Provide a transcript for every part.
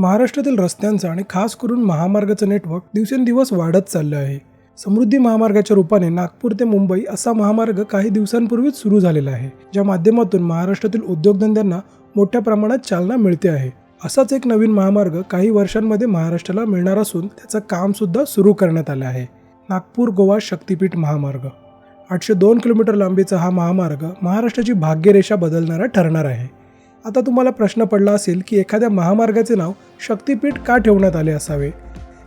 महाराष्ट्रातील रस्त्यांचं आणि खास करून महामार्गाचं नेटवर्क दिवसेंदिवस वाढत चाललं आहे. समृद्धी महामार्गाच्या रूपाने नागपूर ते मुंबई असा महामार्ग काही दिवसांपूर्वीच सुरू झालेला आहे ज्या माध्यमातून महाराष्ट्रातील उद्योगधंद्यांना मोठ्या प्रमाणात चालना मिळते आहे. असाच एक नवीन महामार्ग काही वर्षांमध्ये महाराष्ट्राला मिळणार असून त्याचं कामसुद्धा सुरू करण्यात आलं आहे. नागपूर गोवा शक्तीपीठ महामार्ग. आठशे दोन किलोमीटर लांबीचा हा महामार्ग महाराष्ट्राची भाग्यरेषा बदलणारा ठरणार आहे. आता तुम्हाला प्रश्न पडला असेल की एखाद्या महामार्गाचे नाव शक्तीपीठ का ठेवण्यात आले असावे?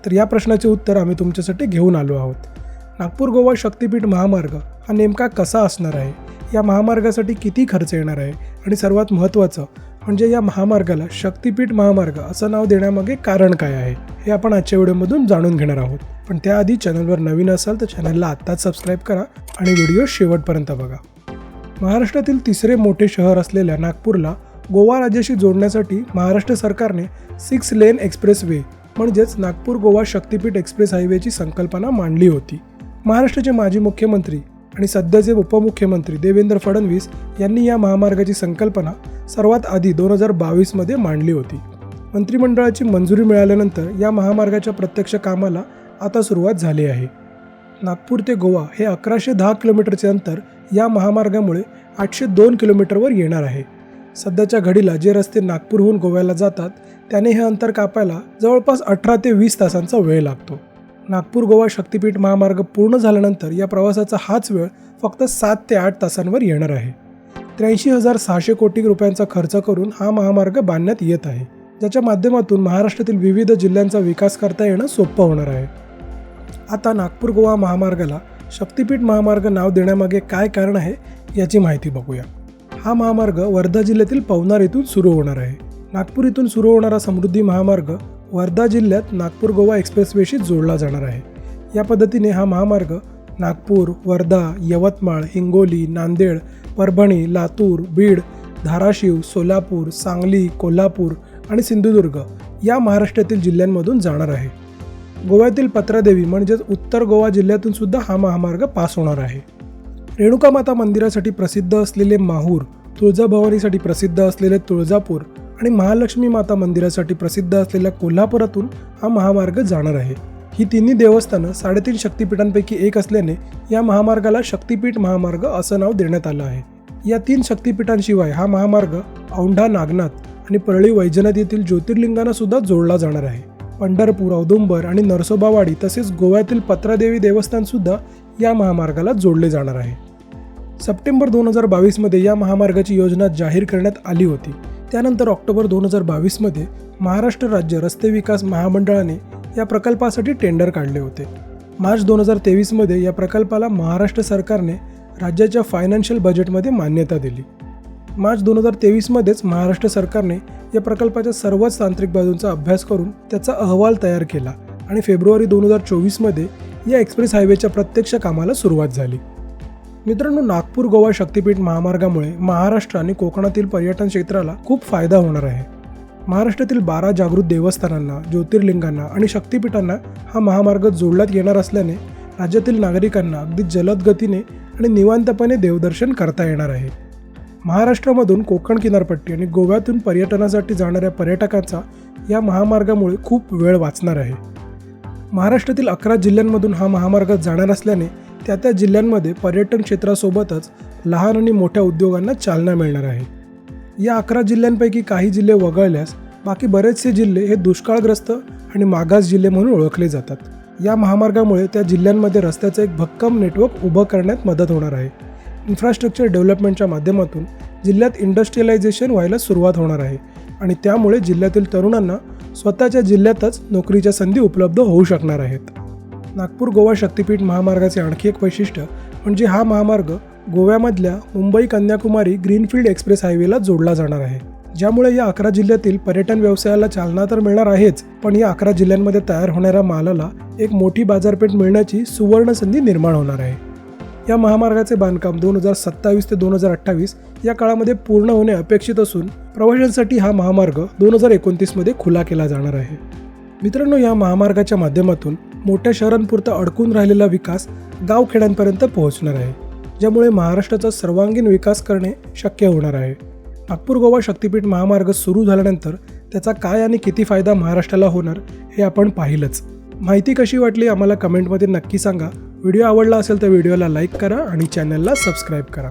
तर या प्रश्नाचे उत्तर आम्ही तुमच्यासाठी घेऊन आलो आहोत. नागपूर गोवा शक्तीपीठ महामार्ग हा नेमका कसा असणार आहे? या महामार्गासाठी किती खर्च येणार आहे? आणि सर्वात महत्त्वाचं म्हणजे या महामार्गाला शक्तीपीठ महामार्ग असं नाव देण्यामागे कारण काय आहे? हे आपण आजच्या व्हिडिओमधून जाणून घेणार आहोत. पण त्याआधी चॅनलवर नवीन असाल तर चॅनलला आत्ताच सबस्क्राईब करा आणि व्हिडिओ शेवटपर्यंत बघा. महाराष्ट्रातील तिसरे मोठे शहर असलेल्या नागपूरला गोवा राज्याशी जोडण्यासाठी महाराष्ट्र सरकारने सिक्स लेन एक्सप्रेस वे म्हणजेच नागपूर गोवा शक्तीपीठ एक्सप्रेस हायवेची संकल्पना मांडली होती. महाराष्ट्राचे माजी मुख्यमंत्री आणि सध्याचे उपमुख्यमंत्री देवेंद्र फडणवीस यांनी या महामार्गाची संकल्पना सर्वात आधी दोन हजार बावीसमध्ये मांडली होती. मंत्रिमंडळाची मंजुरी मिळाल्यानंतर या महामार्गाच्या प्रत्यक्ष कामाला आता सुरुवात झाली आहे. नागपूर ते गोवा हे अकराशे दहा किलोमीटरचे अंतर या महामार्गामुळे आठशे दोन किलोमीटरवर येणार आहे. सध्याच्या घडीला जे रस्ते नागपूरहून गोव्याला जातात त्याने हे अंतर कापायला जवळपास अठरा ते वीस तासांचा वेळ लागतो. नागपूर गोवा शक्तीपीठ महामार्ग पूर्ण झाल्यानंतर या प्रवासाचा हाच वेळ फक्त सात ते आठ तासांवर येणार आहे. त्र्याऐंशी हजार सहाशे कोटी रुपयांचा खर्च करून हा महामार्ग बांधण्यात येत आहे ज्याच्या माध्यमातून महाराष्ट्रातील विविध जिल्ह्यांचा विकास करता येणं सोपं होणार आहे. आता नागपूर गोवा महामार्गाला शक्तीपीठ महामार्ग नाव देण्यामागे काय कारण आहे याची माहिती बघूया. हा महामार्ग वर्धा जिल्ह्यातील पवनार येथून सुरू होणार आहे. नागपूर इथून सुरू होणारा समृद्धी महामार्ग वर्धा जिल्ह्यात नागपूर गोवा एक्सप्रेसवेशी जोडला जाणार आहे. या पद्धतीने हा महामार्ग नागपूर वर्धा यवतमाळ हिंगोली नांदेड परभणी लातूर बीड धाराशिव सोलापूर सांगली कोल्हापूर आणि सिंधुदुर्ग या महाराष्ट्रातील जिल्ह्यांमधून जाणार आहे. गोव्यातील पत्रादेवी म्हणजेच उत्तर गोवा जिल्ह्यातून सुद्धा हा महामार्ग पास होणार आहे. रेणुका माता मंदिरासाठी प्रसिद्ध असलेले माहूर तुळजाभवानीसाठी प्रसिद्ध असलेले तुळजापूर आणि महालक्ष्मी माता मंदिरासाठी प्रसिद्ध असलेल्या कोल्हापुरातून हा महामार्ग जाणार आहे. ही तिन्ही देवस्थानं साडेतीन शक्तिपीठांपैकी एक असल्याने या महामार्गाला शक्तिपीठ महामार्ग असं नाव देण्यात आलं आहे. या तीन शक्तिपीठांशिवाय हा महामार्ग औंढा नागनाथ आणि परळी वैजनाथ येथील ज्योतिर्लिंगांना सुद्धा जोडला जाणार आहे. पंढरपूर औदुंबर आणि नरसोबावाडी तसेच गोव्यातील पत्रादेवी देवस्थान सुद्धा या महामार्गाला जोडले जाणार आहे. सप्टेंबर दोन हजार बावीसमध्ये या महामार्गाची योजना जाहीर करण्यात आली होती. त्यानंतर ऑक्टोबर दोन हजार बावीसमध्ये महाराष्ट्र राज्य रस्ते विकास महामंडळाने या प्रकल्पासाठी टेंडर काढले होते. मार्च दोन हजार तेवीसमध्ये या प्रकल्पाला महाराष्ट्र सरकारने राज्याच्या फायनान्शियल बजेटमध्ये मान्यता दिली. मार्च दोन हजार तेवीसमध्येच महाराष्ट्र सरकारने या प्रकल्पाच्या सर्वच तांत्रिक बाजूंचा अभ्यास करून त्याचा अहवाल तयार केला आणि फेब्रुवारी दोन हजार चोवीसमध्ये या एक्सप्रेस हायवेच्या प्रत्यक्ष कामाला सुरुवात झाली. मित्रांनो नागपूर गोवा शक्तीपीठ महामार्गामुळे महाराष्ट्र आणि कोकणातील पर्यटन क्षेत्राला खूप फायदा होणार आहे. महाराष्ट्रातील बारा जागृत देवस्थानांना ज्योतिर्लिंगांना आणि शक्तिपीठांना हा महामार्ग जोडण्यात येणार असल्याने राज्यातील नागरिकांना अगदी जलद गतीने आणि निवांतपणे देवदर्शन करता येणार आहे. महाराष्ट्रामधून कोकण किनारपट्टी आणि गोव्यातून पर्यटनासाठी जाणाऱ्या पर्यटकांचा या महामार्गामुळे खूप वेळ वाचणार आहे. महाराष्ट्रातील अकरा जिल्ह्यांमधून हा महामार्ग जाणार असल्याने त्या त्या जिल्ह्यांमध्ये पर्यटन क्षेत्रासोबतच लहान आणि मोठ्या उद्योगांना चालना मिळणार आहे. या अकरा जिल्ह्यांपैकी काही जिल्हे वगळल्यास बाकी बरेचसे जिल्हे हे दुष्काळग्रस्त आणि मागास जिल्हे म्हणून ओळखले जातात. या महामार्गामुळे त्या जिल्ह्यांमध्ये रस्त्याचं एक भक्कम नेटवर्क उभं करण्यात मदत होणार आहे. इन्फ्रास्ट्रक्चर डेव्हलपमेंटच्या माध्यमातून जिल्ह्यात इंडस्ट्रियलायझेशन व्हायला सुरुवात होणार आहे आणि त्यामुळे जिल्ह्यातील तरुणांना स्वतःच्या जिल्ह्यातच नोकरीच्या संधी उपलब्ध होऊ शकणार आहेत. नागपूर गोवा शक्तीपीठ महामार्गाचे आणखी एक वैशिष्ट्य म्हणजे हा महामार्ग गोव्यामधल्या मुंबई कन्याकुमारी ग्रीनफील्ड एक्सप्रेस हायवेला जोडला जाणार आहे. ज्यामुळे या अकरा जिल्ह्यातील पर्यटन व्यवसायाला चालना तर मिळणार आहेच पण या अकरा जिल्ह्यांमध्ये तयार होणाऱ्या मालाला एक मोठी बाजारपेठ मिळण्याची सुवर्ण संधी निर्माण होणार आहे. या महामार्गाचे बांधकाम दोन हजार सत्तावीस ते दोन हजार अठ्ठावीस या काळामध्ये पूर्ण होणे अपेक्षित असून प्रवाशांसाठी हा महामार्ग दोन हजार एकोणतीसमध्ये खुला केला जाणार आहे. मित्रांनो या महामार्गाच्या माध्यमातून मोठ्या शहरांपुरता अडकून राहिलेला विकास गावखेड्यांपर्यंत पोहोचणार आहे ज्यामुळे महाराष्ट्राचा सर्वांगीण विकास करणे शक्य होणार आहे. नागपूर गोवा शक्तीपीठ महामार्ग सुरू झाल्यानंतर त्याचा काय आणि किती फायदा महाराष्ट्राला होणार हे आपण पाहिलंच. माहिती कशी वाटली आम्हाला कमेंटमध्ये नक्की सांगा. व्हिडिओ आवडला असेल तर व्हिडिओला लाईक करा आणि चॅनलला सबस्क्राईब करा.